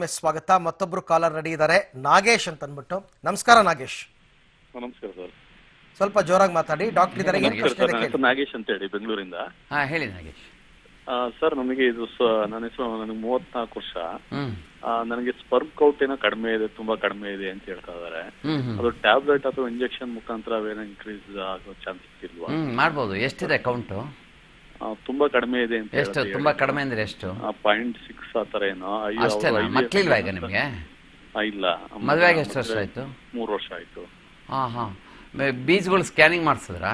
ಮತ್ತೊಮ್ಮೆ ಸ್ವಾಗತ. ಮತ್ತೊಬ್ರು ಕಾಲರ್ ರೆಡಿ ಇದ್ದಾರೆ. ನಾಗೇಶ್ ಅಂತ ಅಂದ್ಬಿಟ್ಟು ನಮಸ್ಕಾರ ನಾಗೇಶ್. ನಮಸ್ಕಾರ ಸರ್. ಸ್ವಲ್ಪ ಜೋರಾಗಿ ಮಾತಾಡಿ. ಡಾಕ್ಟರ್ ಇದ್ದಾರೆ ಏನ್ ಪ್ರಶ್ನೆ ಇದೆ ಕೇಳಿ? ನಾಗೇಶ್ ಅಂತ ಹೇಳಿ ಬೆಂಗಳೂರಿಂದ. ಹಾ ಹೇಳಿ ನಾಗೇಶ್. ಆ, ಸರ್ ನಮಗೆ ಇದು ಸ- ನನ್ನ ಹೆಸರು ನನಗೆ ಮೂವತ್ನಾಲ್ಕು ವರ್ಷ. ಹ್ಮ್. ಆ, ನನಗೆ ಸ್ಪರ್ಮ್ ಕೌಟ್ ಏನೋ ಕಡಿಮೆ ಇದೆ ತುಂಬಾ ಕಡಿಮೆ ಇದೆ ಅಂತ ಹೇಳ್ತಾ ಇದಾರೆ ಹ್ಮ್ ಹ್ಮ್. ಅದು ಟ್ಯಾಬ್ಲೆಟ್ ಅಥವಾ ಇಂಜೆಕ್ಷನ್ ಮುಖಾಂತರ ಇನ್ಕ್ರೀಸ್ ಆಗೋ ಚಾನ್ಸಸ್ ಇಲ್ವಾ? ಹ್ಮ್ ಮಾಡ್ಬೋದು. ಎಷ್ಟಿದೆ ಕೌಂಟು? ತುಂಬಾ ಕಡಿಮೆ ಇದೆ ಅಂತ ಎಷ್ಟು? ತುಂಬಾ ಕಡಿಮೆ ಅಂದ್ರೆ ಎಷ್ಟು? ಪಾಯಿಂಟ್ ಸಿಕ್ಸ್ ಆ ತರ ಏನೋ? ಅಷ್ಟೇನಾ? IVF ಈಗ ನಿಮಗೆ? ಇಲ್ಲ. ಮದುವೆಗೆ ಎಷ್ಟು ವರ್ಷ ಆಯ್ತು? ಮೂರು ವರ್ಷ ಆಯ್ತು. ಹಾ ಹಾ. ಬೀಜ್ಗಳು ಸ್ಕ್ಯಾನಿಂಗ್ ಮಾಡಿಸಿದ್ರಾ?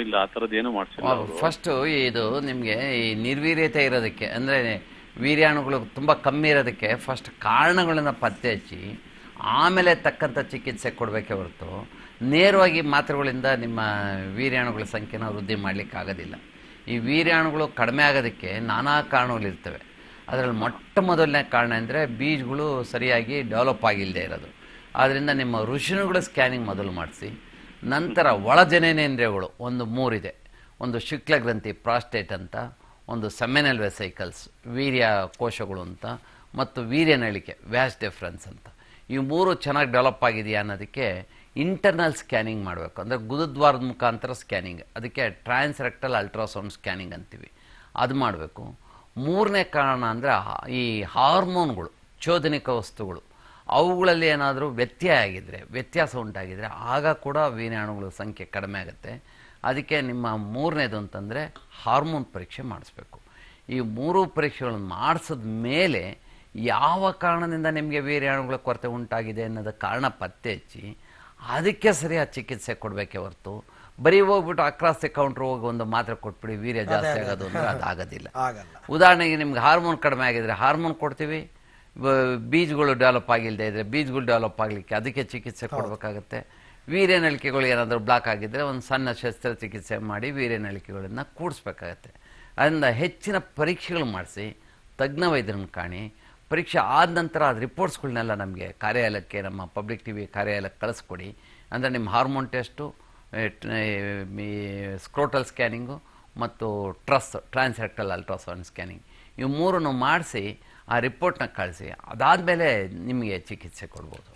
ಇಲ್ಲ ಆ ತರದ್ ಏನು ಮಾಡ್ಸಿಲ್ಲ. ಫಸ್ಟ್ ಇದು ನಿಮಗೆ ಈ ನಿರ್ವೀರ್ಯತೆ ಇರೋದಕ್ಕೆ ಅಂದ್ರೆ ವೀರ್ಯಾಣುಗಳು ತುಂಬಾ ಕಮ್ಮಿ ಇರೋದಕ್ಕೆ ಫಸ್ಟ್ ಕಾರಣಗಳನ್ನ ಪತ್ತೆ ಹಚ್ಚಿ ಆಮೇಲೆ ತಕ್ಕಂಥ ಚಿಕಿತ್ಸೆ ಕೊಡಬೇಕೇ ಹೊರತು ನೇರವಾಗಿ ಮಾತ್ರೆಗಳಿಂದ ನಿಮ್ಮ ವೀರ್ಯಾಣುಗಳ ಸಂಖ್ಯೆನ ವೃದ್ಧಿ ಮಾಡಲಿಕ್ಕೆ ಆಗೋದಿಲ್ಲ ಈ ವೀರ್ಯಾಣುಗಳು ಕಡಿಮೆ ಆಗೋದಕ್ಕೆ ನಾನಾ ಕಾರಣಗಳಿರ್ತವೆ. ಅದರಲ್ಲಿ ಮೊಟ್ಟ ಮೊದಲನೇ ಕಾರಣ ಅಂದರೆ ಬೀಜಗಳು ಸರಿಯಾಗಿ ಡೆವಲಪ್ ಆಗಿಲ್ಲದೆ ಇರೋದು. ಆದ್ದರಿಂದ ನಿಮ್ಮ ಋಷಿನುಗಳ ಸ್ಕ್ಯಾನಿಂಗ್ ಮೊದಲು ಮಾಡಿಸಿ. ನಂತರ ಒಳಜನೇನೇಂದ್ರಿಯಗಳು ಒಂದು ಮೂರಿದೆ. ಒಂದು ಶುಕ್ಲ ಗ್ರಂಥಿ ಪ್ರಾಸ್ಟೇಟ್ ಅಂತ, ಒಂದು ಸೆಮೆನಲ್ ವೆಸೈಕಲ್ಸ್ ವೀರ್ಯ ಕೋಶಗಳು ಅಂತ, ಮತ್ತು ವೀರ್ಯ ನಳಿಕೆ ವ್ಯಾಸ್ ಡಿಫ್ರೆನ್ಸ್ ಅಂತ. ಈ ಮೂರು ಚೆನ್ನಾಗಿ ಡೆವಲಪ್ ಆಗಿದೆಯಾ ಅನ್ನೋದಕ್ಕೆ ಇಂಟರ್ನಲ್ ಸ್ಕ್ಯಾನಿಂಗ್ ಮಾಡಬೇಕು. ಅಂದರೆ ಗುರುದ್ವಾರದ ಮುಖಾಂತರ ಸ್ಕ್ಯಾನಿಂಗ್ ಅದಕ್ಕೆ ಟ್ರಾನ್ಸ್ ರೆಕ್ಟಲ್ ಅಲ್ಟ್ರಾಸೌಂಡ್ ಸ್ಕ್ಯಾನಿಂಗ್ ಅಂತೀವಿ. ಅದು ಮಾಡಬೇಕು. ಮೂರನೇ ಕಾರಣ ಅಂದರೆ ಈ ಹಾರ್ಮೋನ್ಗಳು ಚೋದನಿಕ ವಸ್ತುಗಳು, ಅವುಗಳಲ್ಲಿ ಏನಾದರೂ ವ್ಯತ್ಯಯ ಆಗಿದ್ದರೆ ವ್ಯತ್ಯಾಸ ಉಂಟಾಗಿದ್ದರೆ ಆಗ ಕೂಡ ವೀರ್ಯಾಣುಗಳ ಸಂಖ್ಯೆ ಕಡಿಮೆ ಆಗುತ್ತೆ. ಅದಕ್ಕೆ ನಿಮ್ಮ ಮೂರನೇದು ಅಂತಂದರೆ ಹಾರ್ಮೋನ್ ಪರೀಕ್ಷೆ ಮಾಡಿಸ್ಬೇಕು. ಈ ಮೂರು ಪರೀಕ್ಷೆಗಳನ್ನು ಮಾಡಿಸಿದ ಮೇಲೆ ಯಾವ ಕಾರಣದಿಂದ ನಿಮಗೆ ವೀರ್ಯಾಣುಗಳ ಕೊರತೆ ಉಂಟಾಗಿದೆ ಅನ್ನೋದು ಕಾರಣ ಪತ್ತೆ ಹಚ್ಚಿ ಅದಕ್ಕೆ ಸರಿಯಾದ ಚಿಕಿತ್ಸೆ ಕೊಡಬೇಕೇ ಹೊರತು. ಬರೀ ಹೋಗ್ಬಿಟ್ಟು ಅಕ್ರಾಸ್ ಕೌಂಟ್ರ್ ಹೋಗಿ ಒಂದು ಮಾತ್ರೆ ಕೊಟ್ಬಿಡಿ ವೀರ್ಯ ಜಾಸ್ತಿ ಆಗೋದು ಅಂದರೆ ಅದಾಗೋದಿಲ್ಲ. ಉದಾಹರಣೆಗೆ ನಿಮ್ಗೆ ಹಾರ್ಮೋನ್ ಕಡಿಮೆ ಆಗಿದ್ರೆ ಹಾರ್ಮೋನ್ ಕೊಡ್ತೀವಿ ಬೀಜಗಳು ಡೆವಲಪ್ ಆಗಿಲ್ಲದೆ ಇದ್ರೆ ಬೀಜಗಳು ಡೆವಲಪ್ ಆಗಲಿಕ್ಕೆ ಅದಕ್ಕೆ ಚಿಕಿತ್ಸೆ ಕೊಡಬೇಕಾಗತ್ತೆ. ವೀರ್ಯನಳಿಕೆಗಳು ಏನಾದರೂ ಬ್ಲಾಕ್ ಆಗಿದ್ದರೆ ಒಂದು ಸಣ್ಣ ಶಸ್ತ್ರಚಿಕಿತ್ಸೆ ಮಾಡಿ ವೀರ್ಯ ನಳಿಕೆಗಳನ್ನು ಕೂಡಿಸ್ಬೇಕಾಗತ್ತೆ. ಅದರಿಂದ ಹೆಚ್ಚಿನ ಪರೀಕ್ಷೆಗಳು ಮಾಡಿಸಿ ತಜ್ಞ ವೈದ್ಯರನ್ನು ಕಾಣಿ ಪರೀಕ್ಷೆ ಆದ ನಂತರ ಅದು ರಿಪೋರ್ಟ್ಸ್ಗಳನ್ನೆಲ್ಲ ನಮಗೆ ಕಾರ್ಯಾಲಯಕ್ಕೆ, ನಮ್ಮ ಪಬ್ಲಿಕ್ ಟಿ ವಿ ಕಾರ್ಯಾಲಯಕ್ಕೆ ಕಳಿಸ್ಕೊಡಿ. ಅಂದರೆ ನಿಮ್ಮ ಹಾರ್ಮೋನ್ ಟೆಸ್ಟು ಸ್ಕ್ರೋಟಲ್ ಸ್ಕ್ಯಾನಿಂಗು ಮತ್ತು ಟ್ರಸ್ ಟ್ರಾನ್ಸ್ರೆಕ್ಟಲ್ ಅಲ್ಟ್ರಾಸೌಂಡ್ ಸ್ಕ್ಯಾನಿಂಗ್ ಇವು ಮೂರನ್ನು ಮಾಡಿಸಿ, ಆ ರಿಪೋರ್ಟ್ನ ಕಳಿಸಿ. ಅದಾದಮೇಲೆ ನಿಮಗೆ ಚಿಕಿತ್ಸೆ ಕೊಡ್ಬೋದು.